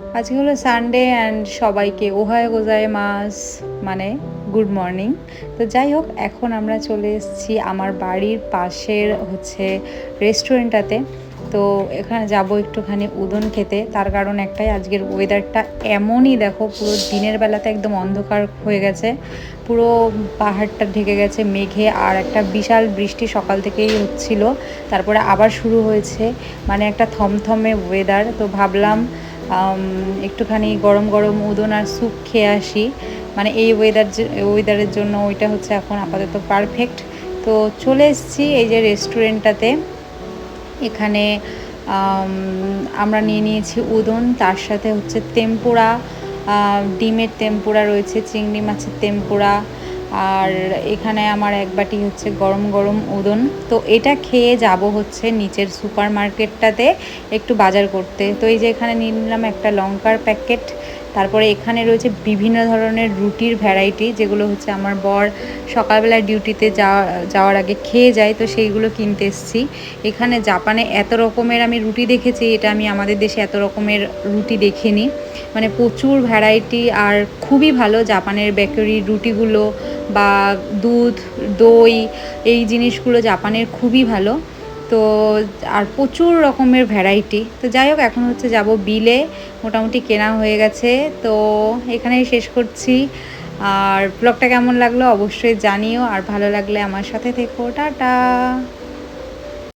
আজকে হলো Sunday and সবাইকে ওহায় গোজায় মাস মানে গুড মর্নিং তো যাই হোক, এখন আমরা চলে এসেছি আমার বাড়ির পাশের হচ্ছে রেস্টুরেন্টটাতে তো এখানে যাব একটুখানি উদন খেতে, তার কারণ একটাই, আজকের ওয়েদারটা এমনই, দেখো, পুরো দিনের বেলাতে একদম অন্ধকার হয়ে গেছে। পুরো পাহাড়টা ঢেকে গেছে, মেঘে, আর একটা বিশাল বৃষ্টি সকাল থেকেই হচ্ছিল। তারপরে আবার শুরু হয়েছে মানে একটা থমথমে ওয়েদার তো ভাবলাম একটুখানি গরম গরম উদন আর স্যুপ খেয়ে আসি। মানে এই ওয়েদার ওয়েদারের জন্য ওইটা হচ্ছে এখন আপাতত পারফেক্ট তো চলে এসেছি এই যে রেস্টুরেন্টটাতে এখানে আমরা নিয়ে নিয়েছি উদন, তার সাথে হচ্ছে তেম্পুরা ডিমের তেম্পুরা রয়েছে, চিংড়ি মাছের তেম্পুরা আর এখানে আমার এক বাটি হচ্ছে গরম গরম উদন। তো এটা খেয়ে যাব হচ্ছে নিচের সুপার মার্কেটটাতে একটু বাজার করতে। তো এই যে এখানে নিয়ে নিলাম একটা লঙ্কার প্যাকেট। তারপরে এখানে রয়েছে বিভিন্ন ধরনের রুটির ভ্যারাইটি, যেগুলো হচ্ছে আমার বর সকালবেলা ডিউটিতে যাওয়া যাওয়ার আগে খেয়ে যায়, তো সেইগুলো কিনতে এসেছি। এখানে জাপানে এত রকমের আমি রুটি দেখেছি, এটা আমি আমাদের দেশে এত রকমের রুটি দেখিনি। মানে প্রচুর ভ্যারাইটি আর খুবই ভালো জাপানের বেকারি রুটিগুলো বা দুধ, দই, এই জিনিসগুলো জাপানের খুবই ভালো। তো, আর প্রচুর রকমের ভ্যারাইটি তো যাই হোক, এখন হচ্ছে যাব বিলে। মোটামুটি কেনা হয়ে গেছে। তো, এখানেই শেষ করছি। আর ব্লগটা কেমন লাগল অবশ্যই জানিও। আর ভালো লাগলে আমার সাথে থেকো। টাটা!